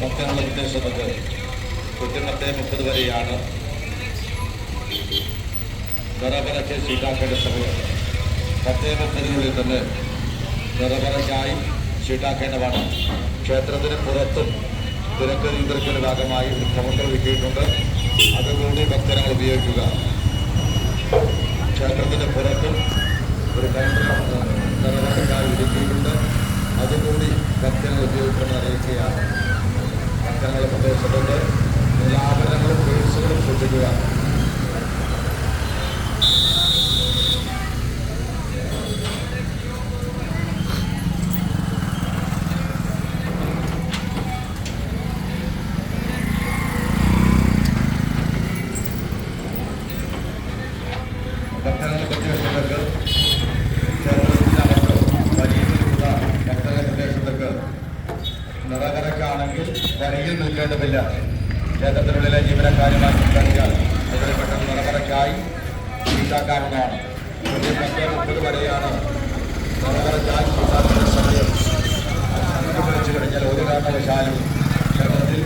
പത്ത് മുപ്പത് വരെയാണ് നിറപറയ്ക്ക് ഷീട്ടാക്കേണ്ട സമയം. പത്തേ മുപ്പതിനുള്ളിൽ തന്നെ നിറപറയ്ക്കായി ഷീട്ടാക്കേണ്ടതാണ് ക്ഷേത്രത്തിന് പുറത്തും തിരക്ക് നിയന്ത്രിക്കുന്ന ഭാഗമായി ഒരു കൗണ്ടർ ഒരുക്കിയിട്ടുണ്ട്. അതുകൂടി ഭക്തരങ്ങൾ ഉപയോഗിക്കുക. ക്ഷേത്രത്തിന്റെ പുറത്തും ഒരു കൗണ്ടർ നിറപറയ്ക്കായി ഒരുക്കിയിട്ടുണ്ട്. അതുകൂടി ഭക്തരങ്ങൾ ഉപയോഗിക്കുന്ന അറിയിക്കുകയാണ്. ഭക്തജനങ്ങളുടെ പ്രദേശത്തുണ്ട് എല്ലാ ആഭരണങ്ങളും പേഴ്സുകളും സൂക്ഷിക്കുക. ഭക്തജനങ്ങളുടെ പ്രദേശത്തേക്ക് ക്ഷേത്രത്തിനകത്ത് വരിയിലുള്ള ഭക്തജന പ്രദേശത്തേക്ക് വരിയിൽ നിൽക്കേണ്ടതില്ല. ക്ഷേത്രത്തിനുള്ളിലെ ജീവനക്കാരുമായി സംസാരിച്ചാൽ അതിന് പെട്ടെന്ന് നിറകരക്കായി ചീട്ടാക്കാവുന്നതാണ് പത്ത് മുപ്പത് വരെയാണ് നിറകരക്കായി ചീട്ടാക്കുന്ന സമയം. വിളിച്ചു കഴിഞ്ഞാൽ ഒരു കാരണവശാലും ക്ഷേത്രത്തിൽ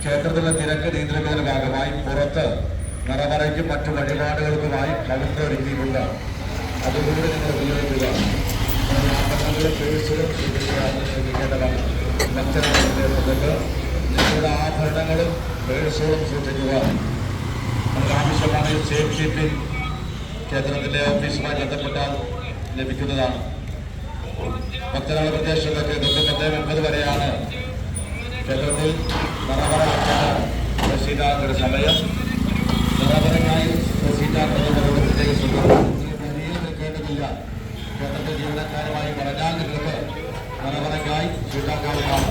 ക്ഷേത്രത്തിലെ തിരക്ക് നിയന്ത്രിക്കുന്നതിന്റെ ഭാഗമായി പുറത്ത് നിറവറയ്ക്കും മറ്റു വഴിപാടുകൾക്കുമായി കഴുത്ത് ഒരുക്കിയിട്ടുണ്ട്. അതുകൂടി നിങ്ങൾ ഉപയോഗിക്കുക. ആഭരണങ്ങളുടെ പേഴ്സുകൾ ശ്രദ്ധിക്കേണ്ടതാണ് ഭക്തരുടെ നിങ്ങളുടെ ആഭരണങ്ങളും പേഴ്സുകളും സൂക്ഷിക്കുക നമുക്ക് ആവശ്യമായ സേഫ് ഷീറ്റിൽ കേന്ദ്രത്തിലെ ഓഫീസുമായി ബന്ധപ്പെട്ടാൽ ലഭിക്കുന്നതാണ്. ഭക്തരുടെ പ്രദേശത്തൊക്കെ ഇതൊക്കെ പത്ത് മുപ്പത് വരെയാണ് ക്ഷേത്രത്തിൽ നിറവറ സമയം. നിറവറയായി പ്രസീതാക്കുന്നവരോട് പ്രത്യേക ശ്രദ്ധ വരിയിൽ നിൽക്കേണ്ടതില്ല ക്ഷേത്രത്തിൽ ജീവനക്കാരുമായി പറഞ്ഞാൽ നിങ്ങൾക്ക് നിറവറയ്ക്കായി ചൂട്ടാക്കാവുന്നതാണ്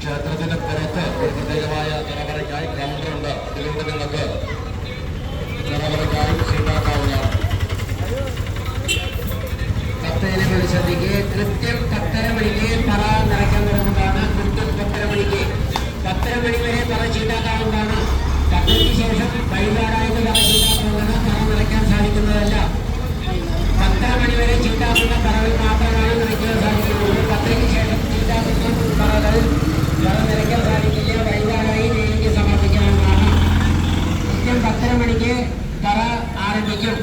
ക്ഷേത്രത്തിന്റെ പുറത്ത് ഒരു പ്രത്യേകമായ നിറവറയ്ക്കായി കൗണ്ടറുണ്ട്. അതിലൂടെ നിങ്ങൾക്ക് നിറവറയ്ക്കായി ചൂട്ടാക്കാവുന്നതാണ് ഭക്തജനങ്ങൾ പ്രതിസന്ധിക്ക് കൃത്യം ദേവിക്ക് സമർപ്പിക്കാവുന്നതാണ് കൃത്യം പത്തര മണിക്ക് പറ ആരംഭിക്കും